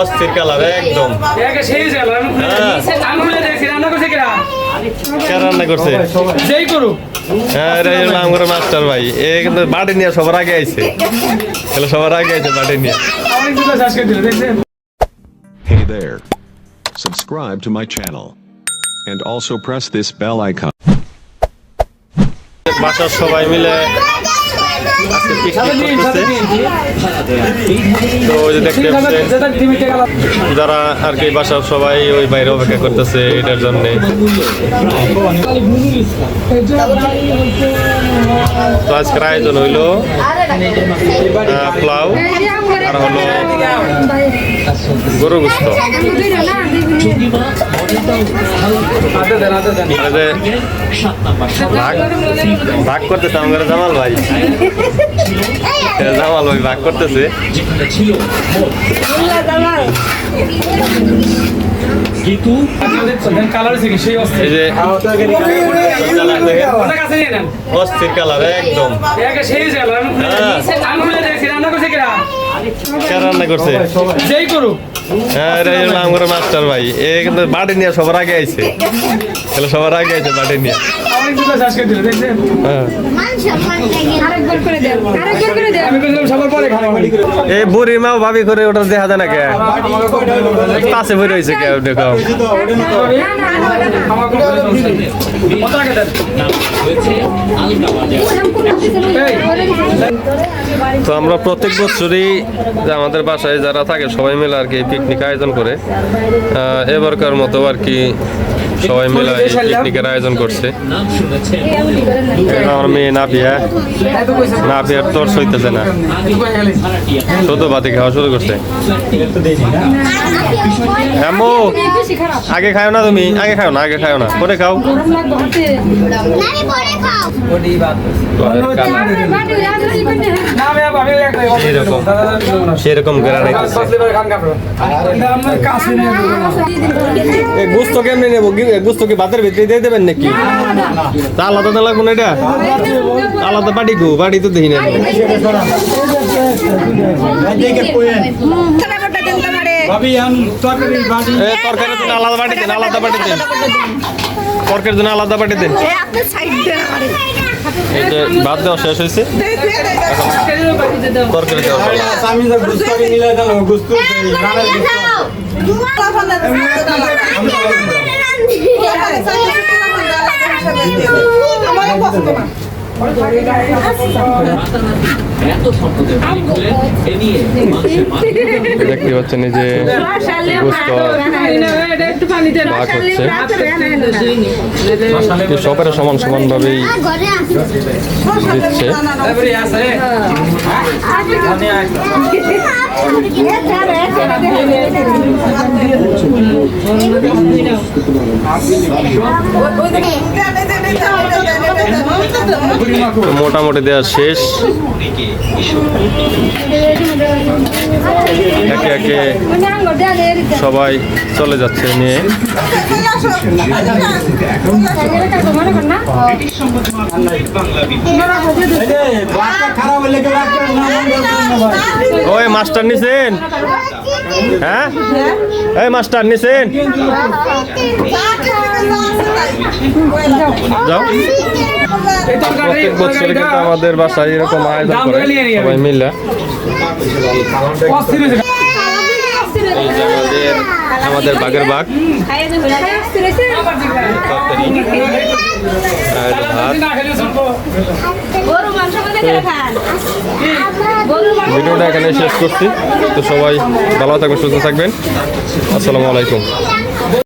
অস্থির কালার একদম হ্যাঁ। রান্না করছে যেই করুক হ্যাঁ আমার মাস্টার ভাই এ কিন্তু বাড়ি নিয়ে সবার আগে আইছে তাহলে সবার আগে আইছে বাড়ি নিয়ে Hey there. Subscribe to my channel. And also press this bell icon. বাসার সবাই মিলে তো ওই যে দেখতে যারা আর কি বাসার সবাই ওই বাইরে অপেক্ষা করতেছে, এটার জন্য। আজকের আয়োজন হইল পোলাও, আর হলো গরু গুস্ত। ভাগ করতেছে আমাদের জামাল ভাই। জামাল ভাই ভাগ করতেছে। অস্থির কালার একদম। সেই কে রান্না করছে যেই করুক হ্যাঁ এটা মাস্টার ভাই এ কিন্তু বাড়ি নিয়ে সবার আগে আইছে তাহলে সবার আগে আইছে বাড়ি নিয়ে হ্যাঁ এই বুড়ি মাও ভাবি করে ওটা দেখা যায় না কে পাশে ভরে হয়েছে কে দেখো তো আমরা প্রত্যেক বছরই যে আমাদের বাসায় যারা থাকে, সবাই মিলে আর কি পিকনিক আয়োজন করে। এবারকার মতো আর কি সবাই মিলে পিকনিকের আয়োজন করছে। আমার মেয়ে তোর সইতেছে না। শুরু করছে। আগে খাও না তুমি? আগে খাও না, আগে খাও না। পরে খাও। সেরকম গুস্ত কেমনি নেব? গুস্ত কি ভাতের ভিতরে দিয়ে দেবেন নাকি? তা আলাদা লাগবো না এটা? আলাদা বাড়ি গো বাড়ি তো দেখি না জন্য আলাদা বাটি দেন আলাদা বাটি দেন। তরকারির জন্য আলাদা বাটি দেন। এই যে ভাত দেওয়া শেষ হয়েছে। তরকারি দেওয়া দেখতে পাচ্ছেন যে ভাগ হচ্ছে। সবার সমান সমান ভাবেই দিচ্ছে। মোটামুটি দেওয়া শেষ। একে একে সবাই চলে যাচ্ছে নিয়ে। ওই মাস্টার নিছেন? হ্যাঁ? এই মাস্টার নিছেন? যাও। প্রত্যেক বছর কিন্তু আমাদের বাসায় এরকম আয়োজন করে সবাই মিলে। আমাদের বাগের বাঘ। ভিডিওটা এখানে শেষ করছি। তো সবাই ভালো থাকবেন সুস্থ থাকবেন। আসসালামু আলাইকুম।